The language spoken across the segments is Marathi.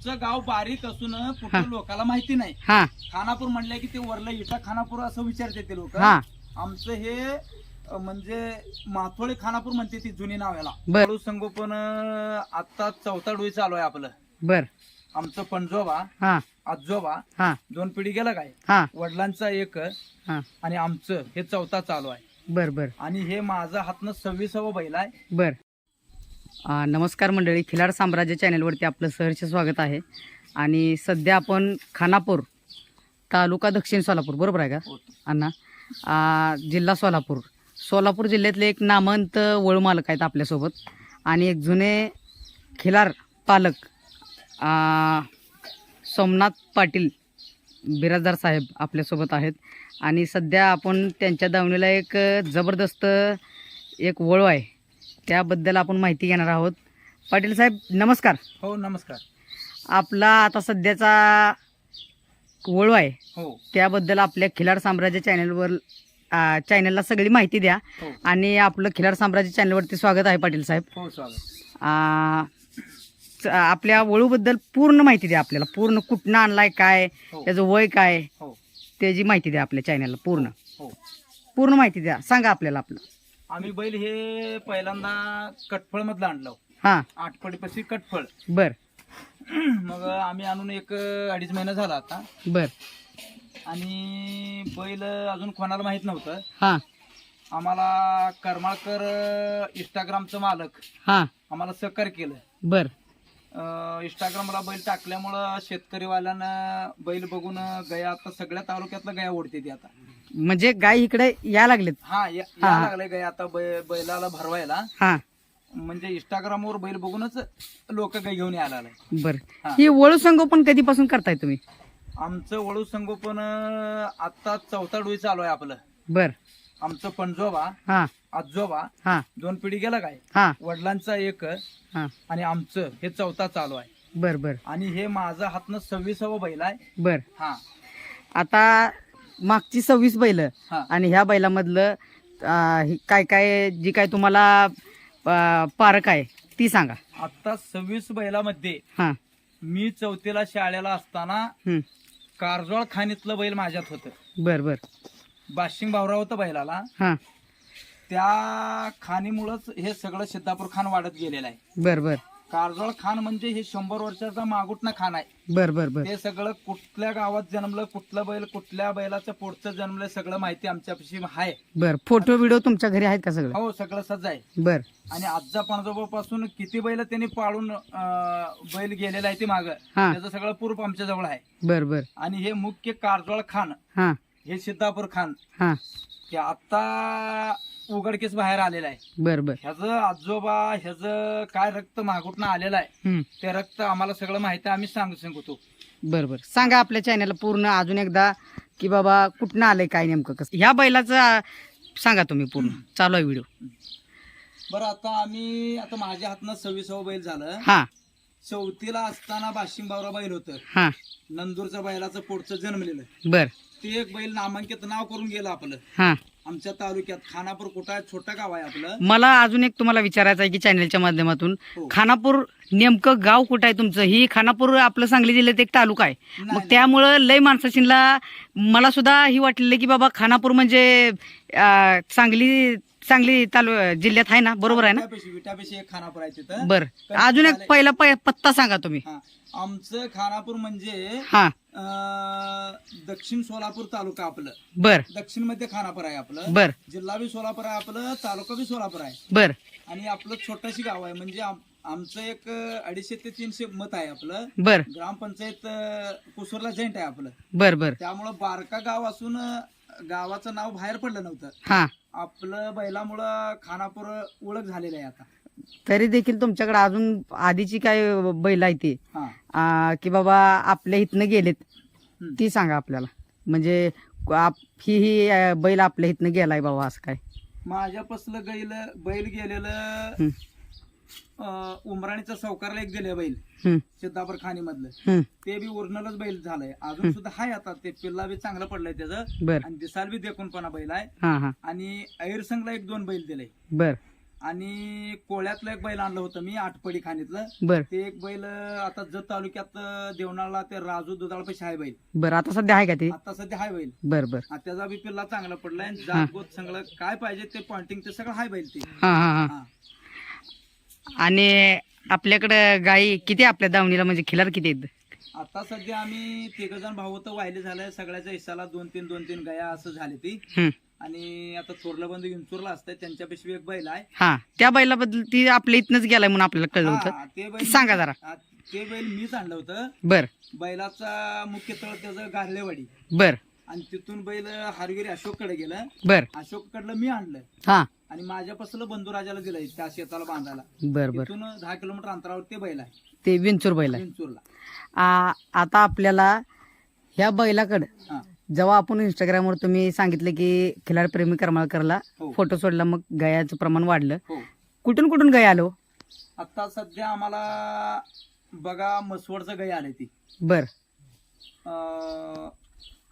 आमचं गाव बारीक असून. कुठं लोकांना माहिती नाही. हा. खानापूर म्हणलं की ते वरलं इटा खानापूर असं विचारते ते लोक. हा. आमचं हे अ, म्हणजे माथोळे खानापूर म्हणते ती जुनी नाव याला. बर. संगोपन अ, आता चौथा डोई चालू आहे आपलं. बर. आमचं पणजोबा हा. आजोबा हा. दोन पिढी गेला काय? हा. वडिलांचा एक हा. आणि आमचं हे चौथा चालू आहे. बर बर. आणि हे माझं हातनं सव्वीसावं बैल आहे. बर. नमस्कार मंडळी. खिलाड साम्राज्य चॅनलवरती आपलं सहर्ष स्वागत आहे. आणि सध्या आपण खानापूर तालुका दक्षिण सोलापूर बरोबर आहे का? अण्णा आ, जिल्हा सोलापूर. सोलापूर जिल्ह्यातले एक नामवंत वळू मालक आहेत आपल्यासोबत. आणि एक जुने खिलार पालक आ, सोमनाथ पाटील बिराजदार साहेब आपल्यासोबत आहेत. आणि सध्या आपण त्यांच्या दावणीला एक जबरदस्त एक वळू आहे. त्याबद्दल आपण माहिती घेणार आहोत. पाटील साहेब नमस्कार. हो नमस्कार. आपला आता सध्याचा वळू आहे. हो. त्याबद्दल आपल्या खिलाड साम्राज्य चॅनलवर आ, चॅनलला सगळी माहिती द्या. हो. आणि आपलं खिलाड साम्राज्य चॅनलवरती स्वागत आहे पाटील साहेब. हो स्वागत. आ, च- आपल्या वळूबद्दल पूर्ण माहिती द्या आपल्याला. पूर्ण कुठनं आणलाय काय हो. त्याचं वय काय? हो. त्याची माहिती द्या आपल्या चॅनलला पूर्ण. हो. पूर्ण माहिती द्या. सांगा आपल्याला आपलं. आम्ही बैल हे पहिल्यांदा कटफळ मधलं आणलं. हां. आठपडीपाशी कटफळ. बर. मग आम्ही आणून एक अडीच महिना झाला आता. बर. आणि बैल अजून कोणाला माहीत नव्हतं. हां. आम्हाला करमाळकर इंस्टाग्रामचं मालक हां. आम्हाला सहकार्य केलं. बर. इंस्टाग्रामला बैल टाकल्यामुळं शेतकरीवाल्यांना बैल बघून गया आता सगळ्या तालुक्यातलं गया ओढते ती आता. म्हणजे गाय इकडे या लागलेत? हा या हा. लागले गया आता बै- बैलाला भरवायला. हां. म्हणजे इंस्टाग्रामवर बैल बघूनच लोक गाय घेऊन यायला लागले. बर. हा. ही वळू संगोपन कधीपासून करताय तुम्ही? आमचं वळू संगोपन अं, आता चौथा डोई चालू आहे आपलं. बर. आमचं पणजोबा हां. आजोबा हां. दोन पिढी गेला काय? हां. वडिलांचा एक हां. आणि आमचं हे चौथा चालू आहे. बर बर. आणि हे माझं हातनं सव्वीसावं बैल आहे. बर. हा. आता मागची सव्वीस बैल हा. आणि ह्या बैलामधलं ही काय काय जी काय तुम्हाला पारक आहे ती सांगा. आता सव्वीस बैलामध्ये हां. मी चौथीला शाळेला असताना हं. कारजोळ खाणीतलं बैल माझ्यात होतं. बर बर. बाशिंग भावरा होतं बैलाला. हां. त्या खाणीमुळंच हे सगळं सिद्धापूर खान वाढत गेलेलं आहे. बर बर. कारजोळ खान म्हणजे हे शंभर वर्षाचा मागुटना खान आहे. बर बर बर. ते सगळं कुठल्या गावात जन्मलं कुठलं बैल कुठल्या बैलाचं पोटचं जन्मलं सगळं माहिती आमच्यापाशी आहे. बर. फोटो व्हिडिओ तुमच्या घरी आहेत का सगळं? हो सगळं सज्ज आहे. बर. आणि आजचा पणजोबापासून किती बैल त्यांनी पाळून अं, बैल गेलेला आहे ते माग. हां. त्याचं सगळं पूर्व आमच्या जवळ आहे. बर बर. आणि हे मुख्य कारजोळ खान हां. हे सिद्धापूर खान हां. हे आता उघडकीस बाहेर आलेलं आहे. बर बर. ह्याचं आजोबा ह्याचं काय रक्त मागुटनं आलेलं आहे. ते रक्त आम्हाला सगळं माहिती आहे आम्ही सांगू सांगतो. बर बर. सांगा आपल्या चॅनलला पूर्ण अजून एकदा की बाबा कुठनं आलंय काय नेमकं कसं? ह्या बैलाचं आ, सांगा तुम्ही पूर्ण. चालू आहे व्हिडिओ. बरं आता आम्ही आता माझ्या हातनं सव्वीसावं बैल झालं. हां. चौथीला असताना बाशिंग बावरा बैल होतं. हां. नंदूरच्या बैलाचं पोटचं जन्मलेलं. बर. ते एक बैल नामांकित नाव करून गेलं आपलं. हां. आमच्या तालुक्यात खानापूर कुठं आहे? छोटं गाव आहे आपलं. मला अजून एक तुम्हाला विचारायचं आहे की चॅनलच्या माध्यमातून. हो. खानापूर नेमकं गाव कुठं आहे तुमचं? ही खानापूर आपलं सांगली जिल्ह्यात एक तालुका आहे. नाही, मग नाही. त्यामुळं लय माणसाशीला मला सुद्धा ही वाटलेलं की बाबा खानापूर म्हणजे अं, सांगली सांगली तालु जिल्ह्यात आहे ना बरोबर आहे ना? विटापेशी विटापेशी एक खानापूर आहे तिथं. बर. अजून एक पहिला प- पत्ता सांगा तुम्ही. हा. आमचं खानापूर म्हणजे हा. अं, दक्षिण सोलापूर तालुका आपलं. बर. दक्षिणमध्ये खानापूर आहे आपलं. बर. जिल्हा बी सोलापूर आहे आपलं तालुका बी सोलापूर आहे. बर. आणि आपलं छोटशी गाव आहे. म्हणजे आम- आमचं एक अं, अडीचशे ते तीनशे मत आहे आपलं. बर. ग्रामपंचायत अं, कुसूरला जैंट आहे आपलं. बर बर. त्यामुळं बारका गाव असून अं, गावाचं नाव बाहेर पडलं नव्हतं. हा. आपलं बैलामुळं खानापूर ओळख झालेलं आहे आता. तरी देखील तुमच्याकडे अजून आधीची काय बैल आहे ती? हा. आ, की बाबा आपल्या इथनं गेलेत? हम्म. ती सांगा आपल्याला. म्हणजे आप- ही ही अ, बैल आपल्या इथनं गेलाय बाबा असं काय? माझ्यापासलं गैल बैल गेलेलं हम्म, उमराणीचा सौकारला एक दिले बैल सिद्धापूर खाणी मधलं. ते बी ओरिजिनलच बैल झालंय. अजून सुद्धा हाय आता ते पिल्ला बी चांगलं पडलंय त्याचं. बर. आणि दिसाल बी देखून पण बैल आहे. हा हा. आणि ऐरसंगला एक दोन बैल दिले बर. आणि कोळ्यातलं एक बैल आणलं होतं मी आठपडी खाणीतलं. बर. ते एक बैल आता जत तालुक्यात अं, देवनाला ते राजू दुधाळ पैसे आहे बैल. बर आता सध्या आहे का ते? आता सध्या हाय बैल. बर बर. त्याचा बी पिल्ला चांगला पडलाय. जात गोत सगळं काय पाहिजे ते पॉइंटिंग ते सगळं हाय बैल ते. आणि आपल्याकडे गाई किती आपल्या दावणीला? म्हणजे खिलार किती आहेत? आता सध्या आम्ही तिघ जण भाऊ तर वाहिले झालंय. सगळ्याच्या हिस्साला दोन तीन दोन तीन गाया असं झाले ती. हम्म. आणि आता थोरलं बंधू विंचूरला असतंय. त्यांच्यापेक्षा एक बैल आहे. हा. त्या बैलाबद्दल ती आपल्या इथनच गेलाय म्हणून आपल्याला कळलं होतं. हा, ते बैल सांगा जरा. हा, ते बैल मीच आणलं होतं. बर. बैलाचा मुख्य तळ त्याचं गारलेवाडी. बर. आणि तिथून बैल हारगिरी अशोककडे गेलं. बर. अशोककडलं मी आणलं. हा. आणि माझ्यापासून बंधुराजाला दिलंय त्या शेताला बांधायला. बर बर. तिथून दहा किलोमीटर अंतरावर ते बैल आहे. ते विंचूर बैल आहे. विंचूरला. आ, आता आपल्याला ह्या बैलाकडं हा. जेव्हा आपण इंस्टाग्रामवर तुम्ही सांगितलं की खिलार प्रेमी करमाळकरला हो. फोटो सोडला मग गयाचं प्रमाण वाढलं. हो. कुठून कुठून गया आलो? आता सध्या आम्हाला बघा मसवडचं गाई आले ती. बर. अं,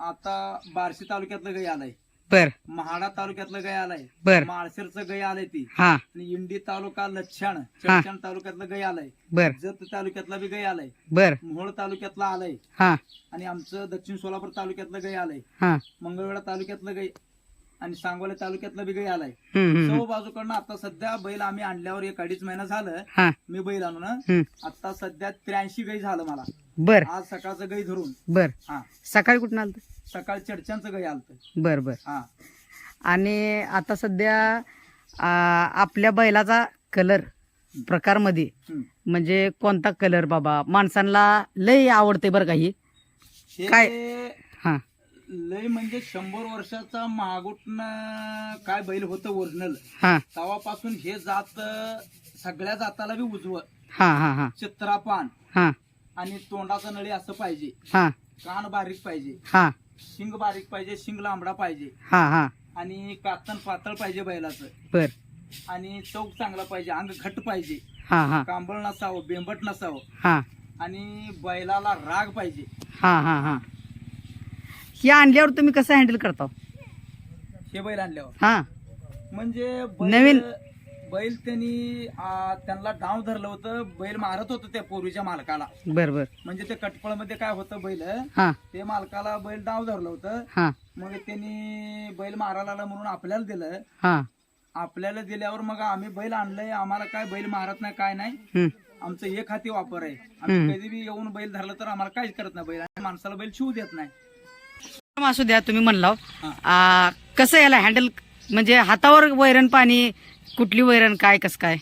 आता बार्शी तालुक्यातलं गाई आलंय. बर. महाडा तालुक्यातलं गाई आलंय. बर. माळशेरचं गाई आलंय ती. हा. आणि इंडी तालुका लच्छाण चडचण तालुक्यातलं गाई आलंय. बर. जत तालुक्यातला बी गाई आलंय. बर. मोहोळ तालुक्यातला आलंय. हा. आणि आमचं दक्षिण सोलापूर तालुक्यातलं गाई आलंय. हा. मंगळवेढा तालुक्यातलं गाई आणि सांगोला तालुक्यातलं बी गाई आलाय. हम्म, हम्म, सर्व बाजूकडनं आता सध्या बैल आम्ही आणल्यावर एक अडीच महिना झालं. हा. मी बैल आणून. हम्म. आता सध्या त्र्याऐंशी गाई झालं मला. बर. आज सकाळचं गाई धरून. बर. हा. सकाळी कुठून आलं सकाळ चडच्यांचं गाई आलत. बर बर. हा. आणि आता सध्या आ, आपल्या बैलाचा कलर प्रकारमध्ये हम्म. म्हणजे कोणता कलर बाबा? माणसांना लय आवडते बरं काही हे? काय? हा. लय म्हणजे शंभर वर्षाचा महागुटन काय बैल होतं ओरिजिनल हा. तेव्हापासून हे जात सगळ्या जाताला बी उजवं. हा हा हा. चित्रापान. हा. आणि तोंडाचा नळी असं पाहिजे. हा. कान बारीक पाहिजे. हा. शिंग बारीक पाहिजे शिंग लांबडा पाहिजे. हा हा. आणि कातन पातळ पाहिजे बैलाचं. बर. आणि चौक चांगला पाहिजे अंग घट्ट पाहिजे. हा हा. कांबळ नसावं बेंबट नसावं. हा. आणि बैलाला राग पाहिजे. हा हा हा. हे आणल्यावर तुम्ही कसं हँडल करता? हे बैल आणल्यावर. हा. म्हणजे बैल- नवीन- बैल त्यांनी त्यांना डाव धरलं होतं. बैल मारत होतं त्या पूर्वीच्या मालकाला. बर बर. म्हणजे ते कटपळमध्ये काय होतं बैल? हा. ते मालकाला बैल डाव धरलं होतं. हा. मग त्यांनी बैल मारायला आला म्हणून आपल्याला दिलं. हा. आपल्याला दिल्यावर मग आम्ही बैल आणलंय. आम्हाला काय बैल मारत नाही काय नाही. आमचं एक हाती वापर आहे. आम्ही कधी बी येऊन बैल धरलं तर आम्हाला काहीच करत नाही बैल. आणि माणसाला बैल शिवू देत नाही. असू द्या तुम्ही म्हणला कसं याला हँडल म्हणजे हातावर वैरण पाणी कुठली वैरण काय कसं काय?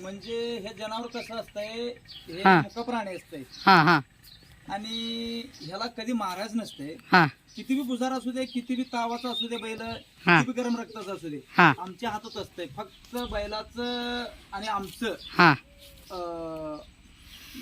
म्हणजे हे जनावर कसं असतंय हे हा. मुक प्राणी असतंय. हा हा. आणि ह्याला कधी मारायच नसते. हा. किती बी बुजार असू दे किती बी तावाचा असू दे बैल हा. किती बी गरम रक्ताचं असू दे हा. आमच्या हातात असतंय. फक्त बैलाचं आणि आमचं हा. अं,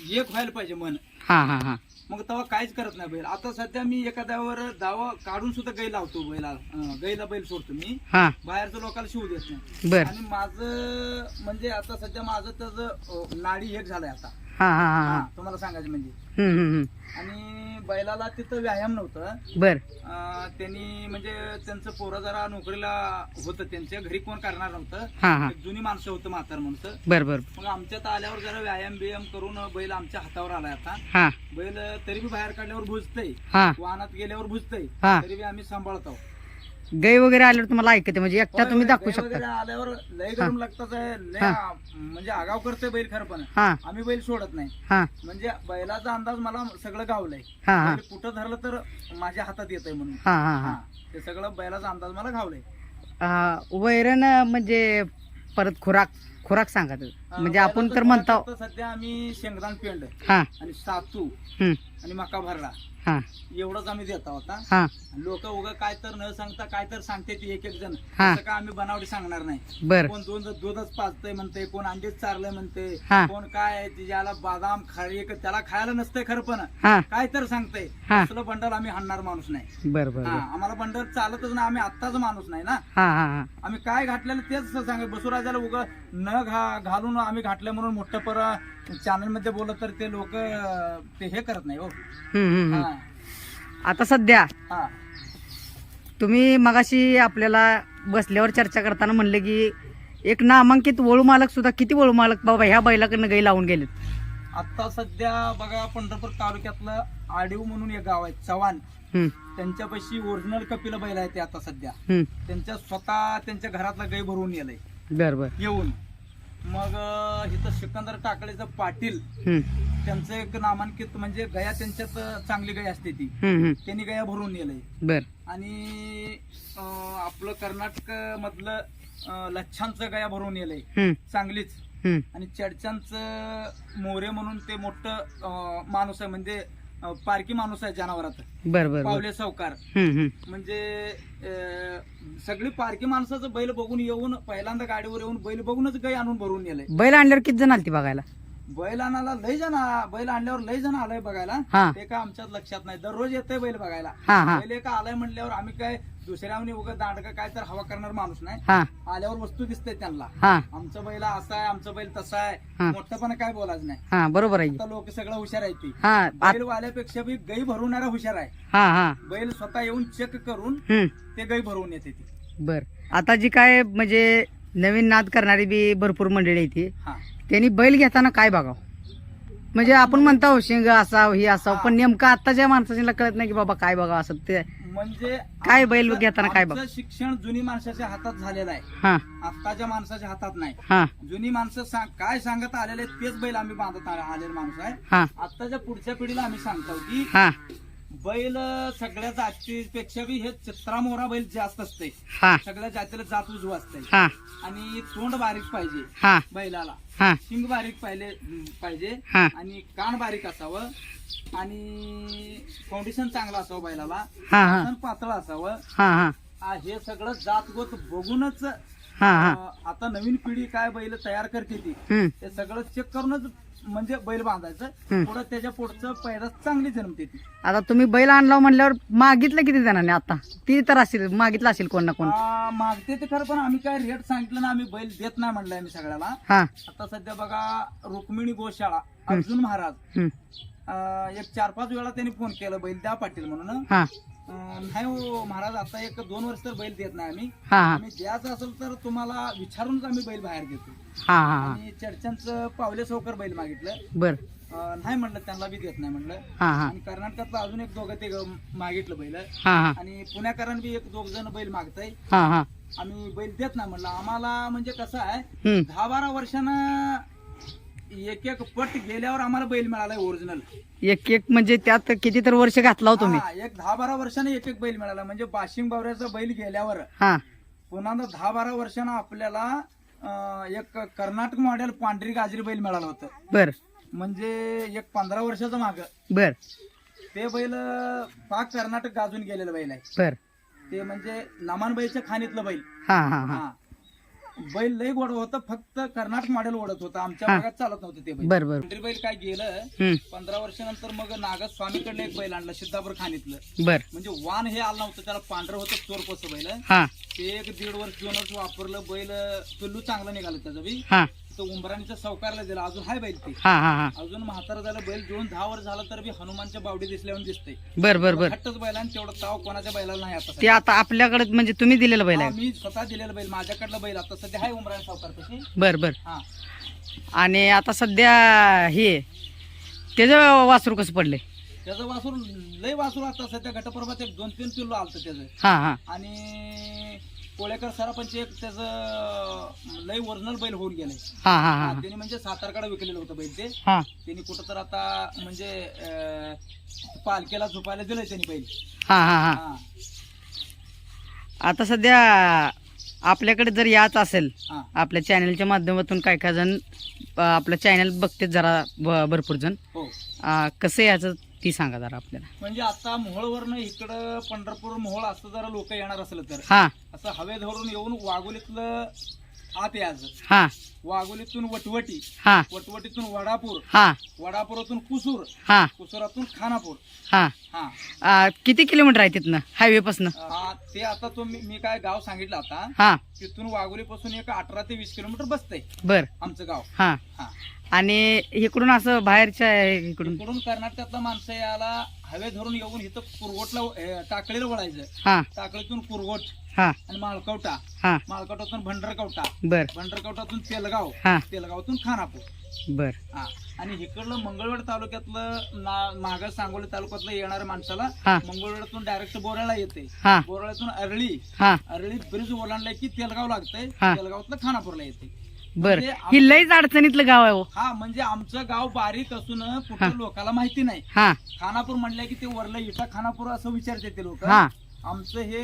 एक व्हायला पाहिजे मन. हा हा हा. मग तेव्हा काहीच करत नाही बैल. आता सध्या मी एखाद्यावर दावा काढून सुद्धा गाई लावतो बैला अं, गाईला बैल सोडतो मी. हा. बाहेरच्या लोकांना शिवू देत नाही. बर. आणि माझं म्हणजे आता सध्या माझं त्याचं अं, नाडी एक झालंय आता. हा हा हा हा. हा, तुम्हाला सांगायचं म्हणजे. आणि बैलाला तिथं व्यायाम नव्हतं. बर. त्यांनी म्हणजे त्यांचं पोरं जरा नोकरीला होतं त्यांच्या घरी कोण करणार नव्हतं. जुनी माणसं होतं म्हातार माणसं. बर बर. मग आमच्यात आल्यावर जरा व्यायाम बियाम करून बैल आमच्या हातावर आलाय आता. हा. बैल तरी बी बाहेर काढल्यावर भुजतय वाहनात गेल्यावर भुजतय हा. तरी बी आम्ही सांभाळतो. गाई वगैरे आल्यावर तुम्हाला ऐकते म्हणजे एकटा तुम्ही दाखवू गाय शकता. वगैरे आल्यावर लय गरम लागतात लय हा. आ- म्हणजे आगाव करते बैल खरं पण. हा. आम्ही बैल सोडत नाही. हा. म्हणजे बैलाचा अंदाज मला सगळं गावलंय. हा हा. बैल कुठं धरलं तर माझ्या हातात येतंय म्हणून. हा हा हा. हा. ते सगळं बैलाचा अंदाज मला गावलंय. वैरण म्हणजे परत खुराक खुराक सांगा तुम्ही. म्हणजे आपण तर म्हणतो आता सध्या आम्ही शेंगदाण पेंड हा. आणि सातू हम्म, आणि मका भरडा. हा. एवढंच आम्ही देतो हा. लोक उगा काय तर न सांगता काय तर सांगते ती एक एक जण. हा. काय आम्ही बनावटी सांगणार नाही. बर. कोण दोन दूधच पाजतंय म्हणते कोण अंडीच चारलंय म्हणते हा. कोण काय तिच्याला बादाम खारी त्याला खायला नसतंय खरं पण. हा. काय तर सांगतंय. हा. असलं बंडल आम्ही हाणणार माणूस नाही. बर बर हा. बर. आम्हाला बंडल चालतच ना आम्ही आत्ताच माणूस नाही ना. हा हा हा. आम्ही काय घातलेलं तेच सांग बसुराजाला उग न घा घालून आम्ही घातलं म्हणून मोठं पर चॅनलमध्ये बोलत तर ते लोक ते हे करत नाही हो. हम्म, हम्म, हम्म. हा. आता सध्या हा. तुम्ही मगाशी आपल्याला बसल्यावर चर्चा करताना म्हणले की एक नामांकित वळू मालक सुद्धा किती वळू मालक बाबा ह्या बैलाकडनं गाई लावून गेलेत? आता सध्या बघा पंढरपूर तालुक्यातलं आडीव म्हणून एक गाव आहे चव्हाण. हम्म, त्यांच्यापाशी ओरिजिनल कपिल बैल आहे ते आता सध्या. हम्म. त्यांच्या स्वतः त्यांच्या घरातला गाई भरून येलंय बर बर. येऊन. मग इथं सिकंदर टाकळेचं पाटील त्यांचं एक नामांकित म्हणजे गया त्यांच्यात चांगली गाय असते ती. त्यांनी गया भरून येलंय बर. आणि अं, आपलं कर्नाटक मधलं अं, लच्छांचं गया भरून येलंय हम्म, चांगलीच. आणि चडच्यांचं मोरे म्हणून ते मोठं अं, माणूस आहे. म्हणजे अं, पारकी माणूस आहे जनावरात. बर बर बर. पावले सावकार. हम्म, हम्म. म्हणजे अं, सगळी पारकी माणसाचं बैल बघून येऊन पहिल्यांदा गाडीवर येऊन बैल बघूनच गाई आणून भरून नेलंय. बैल आणल्यावर किती जण आलती बघायला? बैल आणायला लय जण आ- बैल आणल्यावर लय जण आलंय बघायला. हा. ते का आमच्यात लक्षात नाही. दररोज येतंय बैल बघायला. हा हा. बैल का आलाय म्हणल्यावर आम्ही काय दुसऱ्यावनी उगं दांडका काय तर हवा करणार माणूस नाही. हा. आल्यावर वस्तू दिसते त्यांना. हा. आमचं बैल असा आहे आमचं बैल तसा आहे. हा. मोठं काय बोलायचं नाही. हा बरोबर आहे की. आता लोक सगळं हुशार आहे ती हा आत- बैल वाल्यापेक्षा बी गाई भरवणारा हुशार आहे. हा हा. बैल स्वतः येऊन चेक करून हम्म. ते गाई भरवून येते ती. बर. आता जी काय म्हणजे नवीन नाद करणारी बी भरपूर मंडळी आहे ती. हा. त्यांनी बैल घेताना काय बघावं? म्हणजे आपण म्हणता शेंग असावं हे असावं. पण नेमकं आताच्या माणसाला कळत नाही की बाबा काय बघावं असं ते म्हणजे काय बैल आमचं- घेताना काय बघ? आमचं शिक्षण जुनी माणसाच्या हातात झालेलं आहे. हा. आत्ताच्या माणसाच्या हातात नाही. हा. जुनी माणसं सांग काय सांगत आलेले आहेत, तेच बैल आम्ही बांधत आलेले माणूस आहे हा. आत्ताच्या पुढच्या पिढीला आम्ही सांगतो की हा. बैल सगळ्या जातीपेक्षा बी हे चित्रा मोरा बैल जास्त असते हा. सगळ्या जातीला जात उजव असते हा. आणि तोंड बारीक पाहिजे हा. बैलाला. हा. शिंग बारीक पाहिले पाहिजे. हा. आणि कान बारीक असावं. आणि फाउंडेशन चांगलं असावं बैलाला. हा हा. पातळ असावं. हा हा. आ, हे सगळं जातगोत बघूनच हा हा. अं, आता नवीन पिढी काय बैल तयार करते ती हम्म. ते सगळं चेक करूनच म्हणजे बैल बांधायचं. पुढं त्याच्या पुढचं पैदास चांगली जन्मते ती आता तुम्ही बैल आणला म्हणल्यावर मागितलं किती जणांनी आता? ती तर असेल मागितलं असेल कोण ना कोण. आ, मागते ते खरं पण आम्ही काय रेट सांगितलं ना आम्ही बैल देत नाही म्हणलंय आम्ही सगळ्याला. हा. आता सध्या बघा रुक्मिणी गोशाळा अर्जुन महाराज. हम्म. एक चार पाच वेळा त्यांनी फोन केला बैल द्या पाटील म्हणून. हा. नाही हो महाराज आता एक दोन वर्ष तर बैल देत नाही आम्ही. हा हा. आम्ही द्यायचं असेल तर तुम्हाला विचारूनच आम्ही बैल बाहेर देतो हा हा हा. आणि चर्चांचं पावले सौकर बैल मागितलं. बर. अं, नाही म्हणलं त्यांना बी देत नाही म्हणलं. हा हा. आणि कर्नाटकातलं अजून एक दोघं ते मागितलं बैल. हा हा. आणि पुण्याकरांनी बी एक दोघ जण बैल मागताय. हा हा. आम्ही बैल देत नाही म्हणलं. आम्हाला म्हणजे कसं आहे हम्म. दहा बारा वर्षानं एक एक पट गेल्यावर आम्हाला बैल मिळालाय ओरिजिनल एक एक म्हणजे त्यात किती तर वर्ष घातला हो तुम्ही? एक दहा बारा वर्षाने एक एक बैल मिळाला. म्हणजे बाशिंग बावऱ्याचा बैल गेल्यावर. हा. पुन्हा दहा बारा वर्षानं आपल्याला अं, एक कर्नाटक मॉडेल पांढरी गाजरी बैल मिळालं होतं. बर. म्हणजे एक पंधरा वर्षाचं माग. बर. ते बैल पाक कर्नाटक गाजून गेलेलं बैल आहे. बर. ते म्हणजे नमानबाईच्या खाणीतलं बैल. हा हा हा. हा. बैल लय गोड होतं फक्त कर्नाटक मॉडेल ओढत होतं. आमच्या हा. भागात चालत नव्हतं ते बैल. बर बर. पांढरी बैल काय गेलं हम्म. पंधरा वर्षानंतर मग नागत स्वामीकडलं एक बैल आणलं सिद्धापूर खाणीतलं. बर. म्हणजे वान हे आलं नव्हतं त्याला पांढरं होतं चोर बैल. हा. ते एक दीड वर्ष दोन वर्ष वापरलं बैल पिल्लू चांगलं निघालं त्याचं बी. हा. तो उंबराणीच्या सावकारला दिला. अजून हाय बैल ते. हा हा हा. अजून म्हातारा झालं बैल दोन दहा वर्ष झालं तर बी हनुमानच्या बावडी दिसल्यावर दिसतंय. बर बर बर. हट्टच बैल आणि तेवढं ताव कोणाच्या बैलाला नाही आता ते सध्या. आता आपल्याकडे म्हणजे तुम्ही दिलेलं बैल हा, आहे मी स्वतः दिलेलं बैल माझ्याकडलं बैल. आता सध्या हाय उमराणी सावकार तशी. बर बर. हा. आणि आता सध्या हे त्याचं वासरू कसं पडले त्याचं वासूर लय वासूर आता सध्या घटप्रभात एक दोन तीन किलो आलतं त्याचं. हा हा. आणि कोळेकर सरापंच एक त्याचं लय ओरिजिनल बैल होऊन गेलंय हा हा हा त्यांनी म्हणजे सातारकडे विकलेलं होतं बैल ते. हा. त्यांनी कुठं तर आता म्हणजे अं, पालखीला झोपायला दिलंय त्यांनी बैल. हा हा हा. हा. आता सध्या आपल्याकडे जर याच असेल हा. आपल्या चॅनलच्या माध्यमातून काय काय जण अं, आपलं चॅनल बघतेच जरा भरपूर जण. हो. अं, कसं याचं ती सांगा जरा आपल्याला. म्हणजे आता मोहोळवरनं इकडं पंढरपूर मोहोळ असं जरा लोक येणार असलं तर. हा. असं हवे धरून येऊन वाघोलीतलं आत यायचं हा. वाघोलीतून वटवटी हा. वटवटीतून वडापूर हा. वडापुरातून कुसूर हा. कुसुरातून खानापूर. हा. हा. किती किलोमीटर आहे तिथनं? हायवे पासन ते आता तो मी मी काय गाव सांगितलं आता. हा. तिथून वाघोलीपासून एक अठरा ते वीस किलोमीटर बसतंय. बर. आमचं गाव. हा. हा. आणि इकडून असं बाहेरच्या इकडून? इकडून कर्नाटकातला माणसं याला हवे धरून येऊन इथं कुरगोटला अं, टाकळीला वळायचं. हा. टाकळीतून कुरगोट हा. आणि माळकवटा. हा. माळकवटातून भंडरकवटा. बर. भंडरकवटातून तेलगाव. हा. तेलगावातून खानापूर. बर. हा. आणि इकडलं मंगळवेड तालुक्यातलं माग सांगोली तालुक्यातलं येणाऱ्या माणसाला मंगळवेडातून डायरेक्ट बोराळा येते. हा. बोराळ्यातून अरळी. अरळी ब्रिज ओलांडलाय की तेलगाव लागतंय. तेलगावातलं खानापूरला येते. बर. म्हणजे ही लईच अडचणीतलं गाव आहे हो. हा म्हणजे आमचं गाव बारीक असून कुठं लोकांना माहिती नाही. हा. खानापूर म्हणलं की ते वरलं इटा खानापूर असं विचारते ते लोक. आमचं हे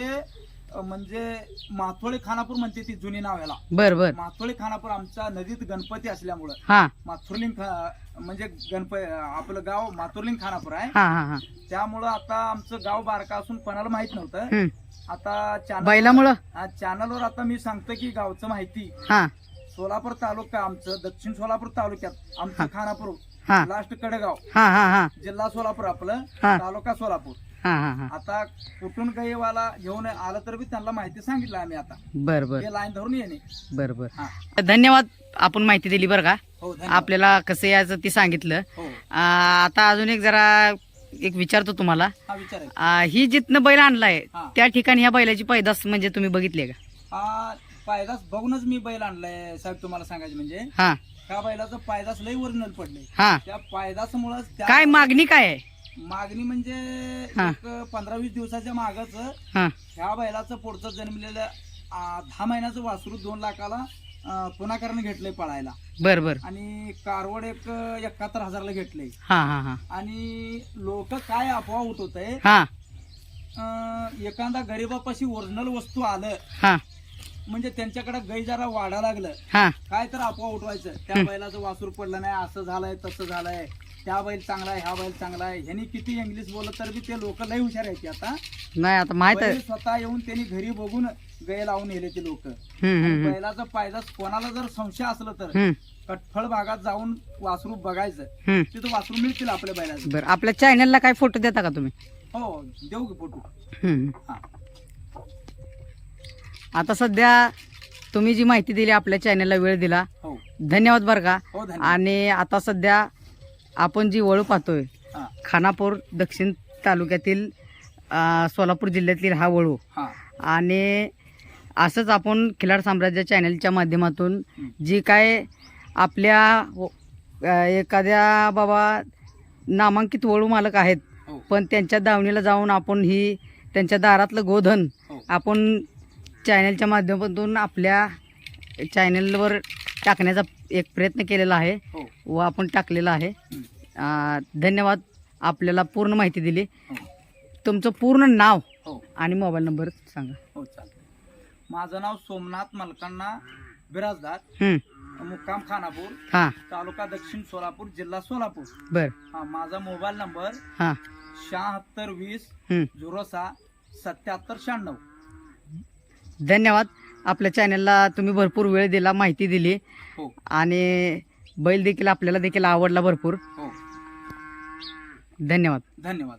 म्हणजे माथोळी खानापूर म्हणते ती जुनी नाव याला. बर बर. माथोळी खानापूर आमच्या नदीत गणपती असल्यामुळं. हा. माथुरलिंग खा- म्हणजे गणप आपलं गाव माथुरलिंग खानापूर आहे. हा हा हा. त्यामुळं आता आमचं गाव बारका असून कोणाला माहीत नव्हतं. हम्म. आता चॅनल बैलामुळं? चॅनलवर आता मी सांगतो की गावचं माहिती. हा. सोलापूर तालुका आमचं दक्षिण सोलापूर तालुक्यात आमचं खानापूर. हा. लास्ट कडेगाव. हा हा हा. जिल्हा सोलापूर आपलं हा. तालुका सोलापूर. हा हा हा. आता कुठून गईवाला घेऊन आलं तर बी त्यांना माहिती सांगितलं आम्ही आता. बर बर. लाईन धरून येणे. बर बर. हा. धन्यवाद आपण माहिती दिली बरं का. हो धन्यवाद. आपल्याला कसं यायचं ते सांगितलं. हो. आ, आता अजून एक जरा एक विचारतो तुम्हाला. हा विचार आहे आ, ही जिथनं बैल आणलाय हा. त्या ठिकाणी ह्या बैलाची पैदास म्हणजे तुम्ही बघितली का? हा पायदास बघूनच मी बैल आणलाय साहेब तुम्हाला सांगायचं म्हणजे. हा. त्या बैलाचं पायदास लई ओरिजिनल पडले हा. त्या पायदासमुळं त्या काय मागणी काय आहे? मागणी म्हणजे हा. एक पंधरा वीस दिवसाच्या मागच हा. ह्या बैलाचं पुढचं जन्मलेलं आ, दहा महिन्याचं वासरू दोन लाखाला अ, पुनाकरण घेतलंय पळायला. बर बर. आणि कारवड एक एकाहत्तर हजारला घेतलंय. हा हा हा. आणि लोक काय अफवा उठवत आहे हा. एखादा गरीबापाशी ओरिजिनल वस्तू आलं हा. म्हणजे त्यांच्याकडे गै जरा वाढा लागलं हा. काय तर अफवा उठवायचं. त्या बैलाचं वासूर पडलं नाही असं झालंय तसं झालंय. त्या बैल चांगला आहे ह्या बैल चांगला आहे. ह्यांनी किती इंग्लिश बोलत तर बी ते लोक लय हुशार आहेत आता. नाही आता माहीत आहे. स्वतः येऊन त्यांनी घरी बघून गै लावून नेले ते लोक. हम्म, हम्म, हम्म. बैलाचा पायदास कोणाला जर संशय असलं तर हम्म, कटफळ भागात जाऊन वासरू बघायचं. हम्म. तिथं वासरू मिळतील आपल्या बैलाचं. बर आपल्या चॅनलला काय फोटो देता का तुम्ही? हो देऊ की फोटो हम्म. हा. आता सध्या तुम्ही जी माहिती दिली आपल्या चॅनलला वेळ दिला. हो. धन्यवाद बरं का. हो धन्यवाद. आणि आता सध्या आपण जी वळू पाहतोय हा. खानापूर दक्षिण तालुक्यातील अ, सोलापूर जिल्ह्यातील हा वळू. हा. आणि असंच आपण खिलाड साम्राज्य चॅनलच्या माध्यमातून जी काय आपल्या व- अ, एखाद्या बाबा नामांकित वळू मालक आहेत हो. पण त्यांच्या दावणीला जाऊन आपण ही त्यांच्या दारातलं गोधन हो. आपण चॅनलच्या माध्यमातून आपल्या चॅनलवर टाकण्याचा एक प्रयत्न केलेला आहे हो. व आपण टाकलेला आहे. धन्यवाद आपल्याला पूर्ण माहिती दिली. हो. तुमचं पूर्ण नाव हो. आणि मोबाईल नंबर सांगा. हो माझं नाव सोमनाथ मलकांना बिराजदार. हं, मुक्काम खानापूर. हां. तालुका दक्षिण सोलापूर जिल्हा सोलापूर. बर. हा माझा मोबाईल नंबर हां. शहात्तर वीस हं. झिरो सहा सत्याहत्तर शहाण्णव. धन्यवाद. आपल्या चॅनलला तुम्ही भरपूर वेळ दिला माहिती दिली. हो. आणि बैल देखील आपल्याला देखील आवडला भरपूर. हो. धन्यवाद. धन्यवाद.